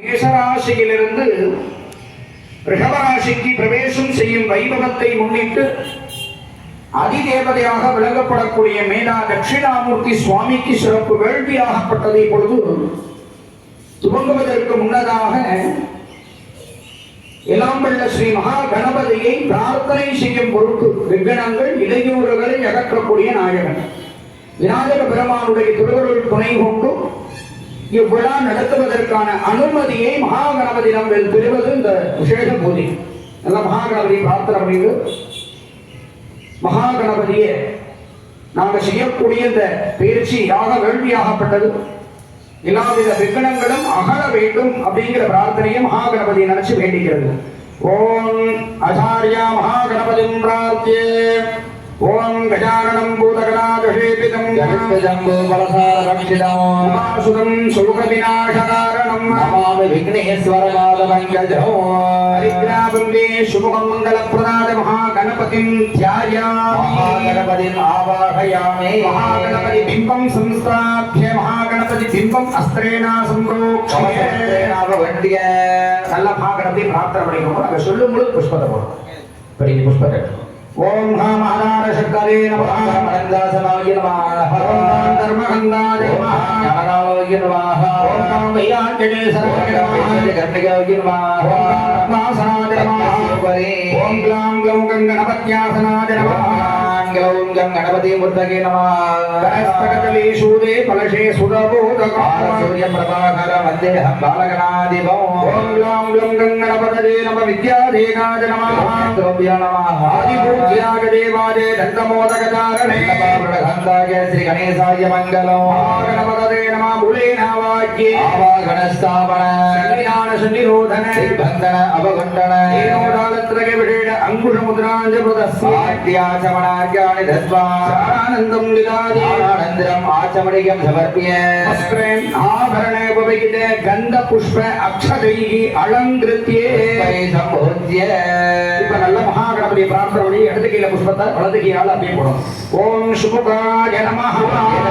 மேசராசியிலிருந்து ரிஷபராசிக்கு பிரவேசம் செய்யும் வைபவத்தை முன்னிட்டு அதிதேவதையாக விளங்கப்படக்கூடிய மேதா தட்சிணாமூர்த்தி சுவாமிக்கு சிறப்பு வேள்வியாகப்பட்டதை பொழுது துவங்குவதற்கு முன்னதாக இளம்பள்ள ஸ்ரீ மகா கணபதியை பிரார்த்தனை செய்யும் பொருட்டு விக்னங்கள் இடையூறுகளை அகற்றக்கூடிய நாயகன். விநாயக பெருமானுடைய திருவருள் துணை கொண்டு இவ்விழா நடத்துவதற்கான அனுமதியை மகாகணபதி கணபதியிடம் பெறுவது இந்த விசேஷ பூஜை நல்ல மகாகணபதி பிரார்த்தனை பண்ணிடு மகாகணபதியே நாங்கள் செய்யக்கூடிய இந்த பயிற்சி யாக வேள்வியாகப்பட்டது. எல்லாவித விக்னங்களும் அகல வேண்டும் அப்படிங்கிற பிரார்த்தனையை மகாகணபதியை நினைச்சு வேண்டிக்கிறது. ஓம் அசாரியா மகாகணபதி பிரார்த்தியே. ஓம் கஜானனம் జగత్జంబోబలసారక్షిణం శోకవినాశకారణం నమామి విఘ్నేశ్వరమాదమంగజం హరిగ్రాబందే శుభం మంగళప్రదాయ మహాగణపతిం ధ్యాయాగణపతిం ఆవాహయామి। మహాగణపతి బింబం సంస్థాప్య। మహాగణపతి బింబం అస్త్రేణ సంప్రోక్షణ్య సల్లభాగణపతి ప్రార్థన పడినప్పుడు పుష్పత పోడు పడింది పుష్పత சொல்லும் பொழுது புஷ்பத்தை போடும் பெரிய புஷ்பத்தை ஓம் ஹா மகாராண சக்கரே நமः மனந்தாசனாய நமः ஓம் தர்மகந்தாய நமः ஞானாய நமः ஓம் நம வையாஞ்சனே சரவணே நமः கர்ணிகாய நமः ஓம் பத்மாசனாய நமः ஓம் க்ளாம் க்ளௌம் கங்கணபத்யாசனாய நமः ம் கணபதி முர்த்தகே நமः கரஸ்தகதலே சூதே பலசே சுதபோதகார சூரிய பிரபாகர வந்தேஹம் பாலகணாதிபம் ஓம் க்ளாம் க்ளௌம் கங்கணபதே நம வித்யாதேகாய நமः திரவ்ய நமः ஆதிபூஜ்யாக தேவாதே தந்தமோதகதாரணே கந்தாய ஸ்ரீ கணேசாய மங்களம் மகாகணபதே நம மூலேனாவாக்கியே சன்னிரோதன பந்தன ஆட்யாச்சமனார்யாணி தஸ்வா ஆனந்தம் நிதாதி ஆனந்தரம் ஆச்சமணிகம் சமர்ப்பிய வஸ்திரேன் ஆபரணே உபகித கந்த புஷ்ப அக்ஷதைகி அலங்கிருத்தியே சம்போத்ய இப்ப நல்ல மகாகணபதி பிரார்த்தனை இடது கையில புஷ்பத்தை வலது கையால அப்படியே போடும் ஓம் சுமுகாய நமஹ